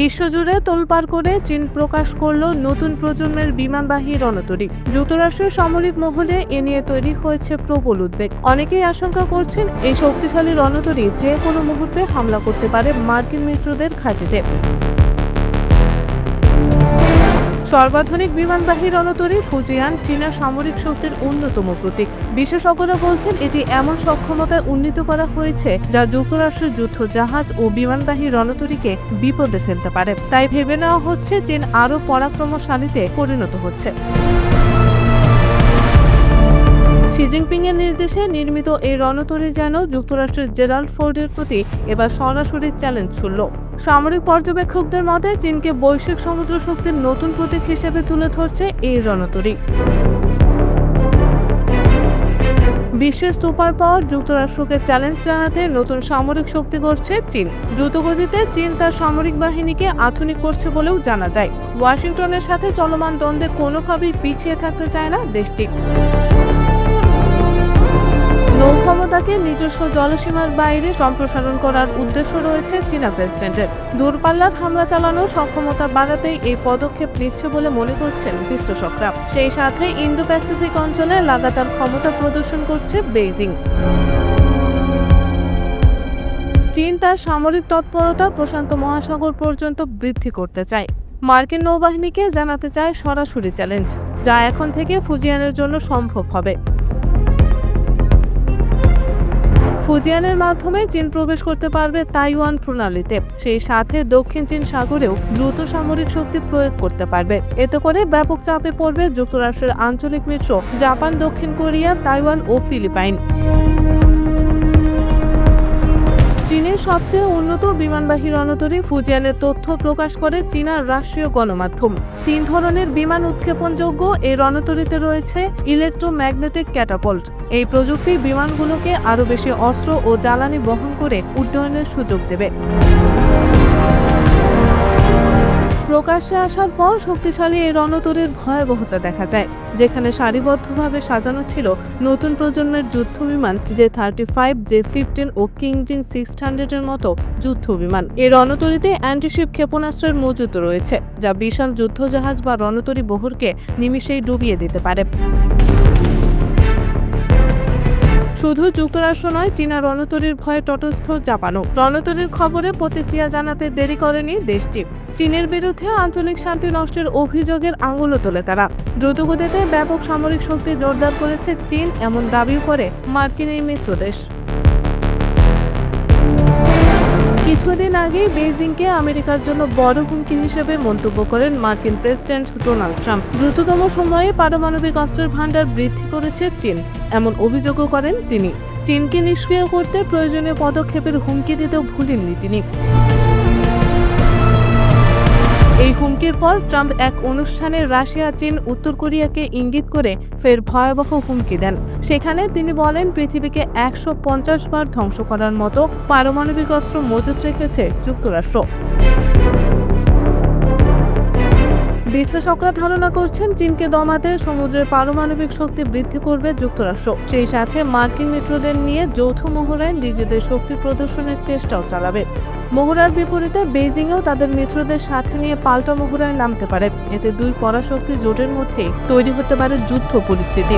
বিশ্বজুড়ে তোলপাড় করে চীন প্রকাশ করল নতুন প্রজন্মের বিমানবাহী রণতরী। যুক্তরাষ্ট্রের সামরিক মহলে এ নিয়ে তৈরি হয়েছে প্রবল উদ্বেগ। অনেকেই আশঙ্কা করছেন এই শক্তিশালী রণতরী যে কোনো মুহূর্তে হামলা করতে পারে মার্কিন মিত্রদের ঘাঁটিতে। সর্বাধুনিক বিমানবাহী রণতরী ফুজিয়ান চীনা সামরিক শক্তির অন্যতম প্রতীক। বিশেষজ্ঞরা বলছেন এটি এমন সক্ষমতায় উন্নীত করা হয়েছে যা যুক্তরাষ্ট্রের যুদ্ধ জাহাজ ও বিমানবাহী রণতরীকে বিপদে ফেলতে পারে। তাই ভেবে নেওয়া হচ্ছে চীন আরও পরাক্রমশালীতে পরিণত হচ্ছে। শি জিনপিং এর নির্দেশে নির্মিত এই রণতরী যেন যুক্তরাষ্ট্রের জেরাল্ড ফোর্ডের প্রতি এবার সরাসরি চ্যালেঞ্জ ছুড়ল। সামরিক পর্যবেক্ষকদের মতে, চীনকে বৈশ্বিক সমুদ্র শক্তির নতুন প্রতীক হিসেবে তুলে ধরছে এই রণতরী। বিশ্বের সুপার পাওয়ার যুক্তরাষ্ট্রকে চ্যালেঞ্জ জানাতে নতুন সামরিক শক্তি করছে চীন। দ্রুতগতিতে চীন তার সামরিক বাহিনীকে আধুনিক করছে বলেও জানা যায়। ওয়াশিংটনের সাথে চলমান দ্বন্দ্বে কোনোভাবেই পিছিয়ে থাকতে চায় না দেশটি। নৌক্ষমতাকে নিজস্ব জলসীমার বাইরে সম্প্রসারণ করার উদ্দেশ্য রয়েছে চীনা প্রেসিডেন্টের। দূরপাল্লার হামলা চালানোর সক্ষমতা বাড়াতেই এই পদক্ষেপ নিচ্ছে বলে মনে করছেন বিশ্লেষকরা। সেই সাথে ইন্দো প্যাসিফিক অঞ্চলে লাগাতার ক্ষমতা প্রদর্শন করছে বেইজিং। চীন তার সামরিক তৎপরতা প্রশান্ত মহাসাগর পর্যন্ত বৃদ্ধি করতে চায়। মার্কিন নৌবাহিনীকে জানাতে চায় সরাসরি চ্যালেঞ্জ, যা এখন থেকে ফুজিয়ানের জন্য সম্ভব হবে। ফুজিয়ানের মাধ্যমে চীন প্রবেশ করতে পারবে তাইওয়ান প্রণালীতে। সেই সাথে দক্ষিণ চীন সাগরেও দ্রুত সামরিক শক্তি প্রয়োগ করতে পারবে। এতে করে ব্যাপক চাপে পড়বে যুক্তরাষ্ট্রের আঞ্চলিক মিত্র, জাপান, দক্ষিণ কোরিয়া, তাইওয়ান ও ফিলিপাইন। চীনের সবচেয়ে উন্নত বিমানবাহী রণতরী ফুজিয়ানের তথ্য প্রকাশ করে চীনার রাষ্ট্রীয় গণমাধ্যম। তিন ধরনের বিমান উৎক্ষেপণযোগ্য এই রণতরীতে রয়েছে ইলেকট্রোম্যাগনেটিক ক্যাটাপল্ট। এই প্রযুক্তি বিমানগুলোকে আরও বেশি অস্ত্র ও জ্বালানি বহন করে উড্ডয়নের সুযোগ দেবে। প্রকাশ্যে আসার পর শক্তিশালী এই রণতরীর ভয়াবহতা দেখা যায়, যেখানে সারিবদ্ধভাবে সাজানো ছিল নতুন প্রজন্মের যুদ্ধ বিমান J thirty five J fifteen ও কিংজিং সিক্স হান্ড্রেডের মতো যুদ্ধ বিমান এই রণতরীতে অ্যান্টিশিপ ক্ষেপণাস্ত্রের মজুত রয়েছে, যা বিশাল যুদ্ধজাহাজ বা রণতরী বহরকে নিমিষেই ডুবিয়ে দিতে পারে। শুধু যুক্তরাষ্ট্র নয়, চীনা রণতরীর ভয়ে তটস্থ জাপানও। রণতরীর খবরে প্রতিক্রিয়া জানাতে দেরি করেনি দেশটি। চীনের বিরুদ্ধে আঞ্চলিক শান্তি নষ্টের অভিযোগের আঙুলও তোলে তারা। দ্রুতগতিতে ব্যাপক সামরিক শক্তি জোরদার করেছে চীন এমন দাবিও করে মার্কিন এই মিত্র দেশ কিছুদিন আগেই বেইজিংকে আমেরিকার জন্য বড় হুমকি হিসেবে মন্তব্য করেন মার্কিন প্রেসিডেন্ট ডোনাল্ড ট্রাম্প। দ্রুততম সময়ে পারমাণবিক অস্ত্রের ভান্ডার বৃদ্ধি করেছে চীন, এমন অভিযোগও করেন তিনি। চীনকে নিষ্ক্রিয় করতে প্রয়োজনীয় পদক্ষেপের হুমকি দিতেও ভুলেননি তিনি। এই হুমকির পর ট্রাম্প এক অনুষ্ঠানে রাশিয়া, চীন, উত্তর কোরিয়াকে ইঙ্গিত করে ফের ভয়াবহ হুমকি দেন। সেখানে তিনি বলেন, পৃথিবীকে একশো পঞ্চাশ বার ধ্বংস করার মতো পারমাণবিক অস্ত্র মজুত রেখেছে যুক্তরাষ্ট্র। বিশ্লেষকরা ধারণা করছেন, চীনকে দমাতে সমুদ্রের পারমাণবিক শক্তি বৃদ্ধি করবে যুক্তরাষ্ট্র। সেই সাথে মার্কিন মিত্রদের নিয়ে যৌথ মহড়ায় নিজেদের শক্তি প্রদর্শনের চেষ্টাও চালাবে। মহড়ার বিপরীতে বেইজিংও তাদের মিত্রদের সাথে নিয়ে পাল্টা মহড়ায় নামতে পারে। এতে দুই পরাশক্তি জোটের মধ্যে তৈরি হতে পারে যুদ্ধ পরিস্থিতি।